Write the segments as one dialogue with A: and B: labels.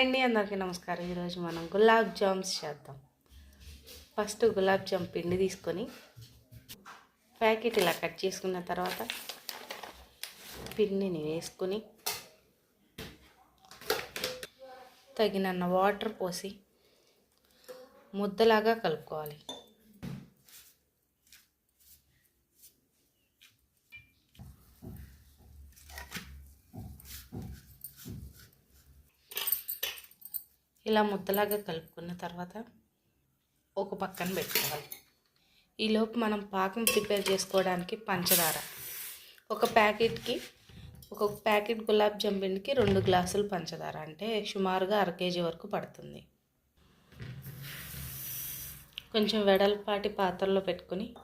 A: Hi అండి అందరికీ నమస్కారం. ఈరోజు మనం గులాబ్ జామ్స్ చేద్దాం. ఫస్ట్ గులాబ్ జామ్ పిండి తీసుకొని ప్యాకెట్ ఇలా కట్ చేసుకున్న తర్వాత పిండిని వేసుకొని తగినన్న వాటర్ పోసి ముద్దలాగా కలుపుకోవాలి. ఇలా ముద్దలాగా కలుపుకున్న తర్వాత ఒక పక్కన పెట్టుకోవాలి. ఈలోపు మనం పాకం ప్రిపేర్ చేసుకోవడానికి పంచదార. ఒక ప్యాకెట్కి ఒక ప్యాకెట్ గులాబ్ జామున్కి రెండు గ్లాసులు పంచదార. అంటే సుమారుగా అర కేజీ వరకు పడుతుంది. కొంచెం వెడల్పాటి పాత్రలో పెట్టుకొని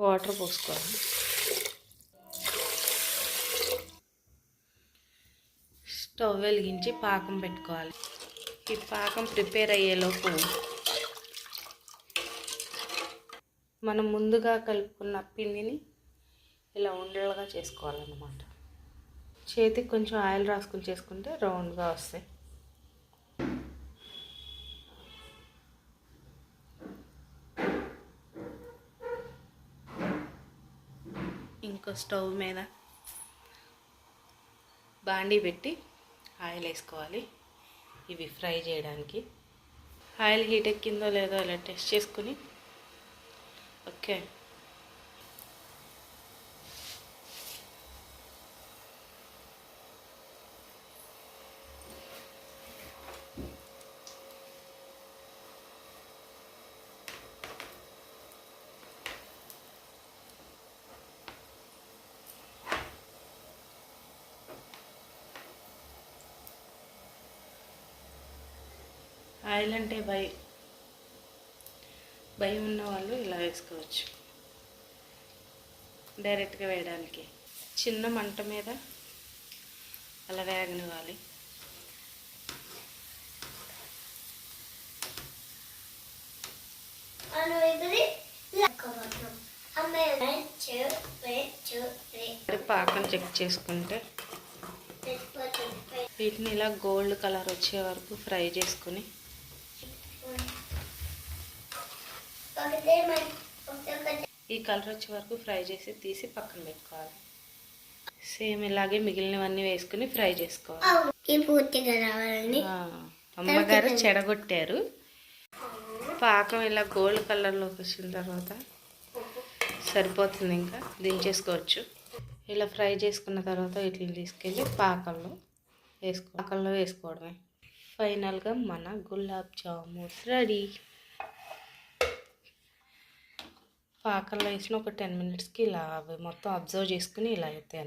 A: వాటర్ పోసుకోవాలి. స్టవ్ వెలిగించి పాకం పెట్టుకోవాలి. ఈ పాకం ప్రిపేర్ అయ్యేలోపు మనం ముందుగా కలుపుకున్న పిండిని ఇలా ఉండలుగా చేసుకోవాలన్నమాట. చేతికి కొంచెం ఆయిల్ రాసుకుని చేసుకుంటే రౌండ్గా వస్తాయి. ఇంకో స్టవ్ మీద బాండీ పెట్టి ఆయిల్ వేసుకోవాలి. ఇవి ఫ్రై చేయడానికి. ఆయిల్ హీట్ ఎక్కిందో లేదో అలా టెస్ట్ చేసుకుని. ఓకే. ఆయిల్ అంటే భయం. భయం ఉన్న వాళ్ళు ఇలా వేసుకోవచ్చు. డైరెక్ట్గా వేయడానికి. చిన్న మంట మీద అలా వేగనివ్వాలి. పాకం చెక్ చేసుకుంటే వీటిని ఇలా గోల్డ్ కలర్ వచ్చే వరకు ఫ్రై చేసుకుని ఈ కలర్ వచ్చే వరకు ఫ్రై చేసి తీసి పక్కన పెట్టుకోవాలి. సేమ్ ఇలాగే మిగిలినవన్నీ వేసుకుని ఫ్రై చేసుకోవాలి.
B: పూర్తిగా రావాలండి.
A: అమ్మగారు చెడగొట్టారు. పాకం ఇలా గోల్డ్ కలర్లోకి వచ్చిన తర్వాత సరిపోతుంది ఇంకా దించేసుకోవచ్చు. ఇలా ఫ్రై చేసుకున్న తర్వాత వీటిని తీసుకెళ్ళి పాకంలో వేసుకో పాకంలో వేసుకోవడమే. ఫైనల్గా మన గులాబ్ జామున్స్ రెడీ. పాకంలో వేసిన ఒక టెన్ మినిట్స్కి ఇలా అవి మొత్తం అబ్జర్వ్ చేసుకుని ఇలా అవుతాయి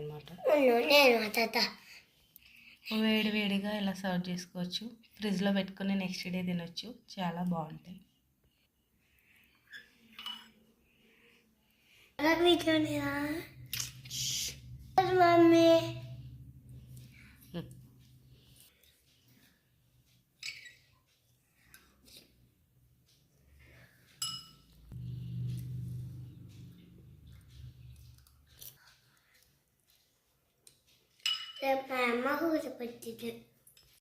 B: తాత.
A: వేడి వేడిగా ఇలా సర్వ్ చేసుకోవచ్చు. ఫ్రిడ్జ్లో పెట్టుకుని నెక్స్ట్ డే తినొచ్చు. చాలా బాగుంటాయి.
B: మమ్మీ. grandma who's a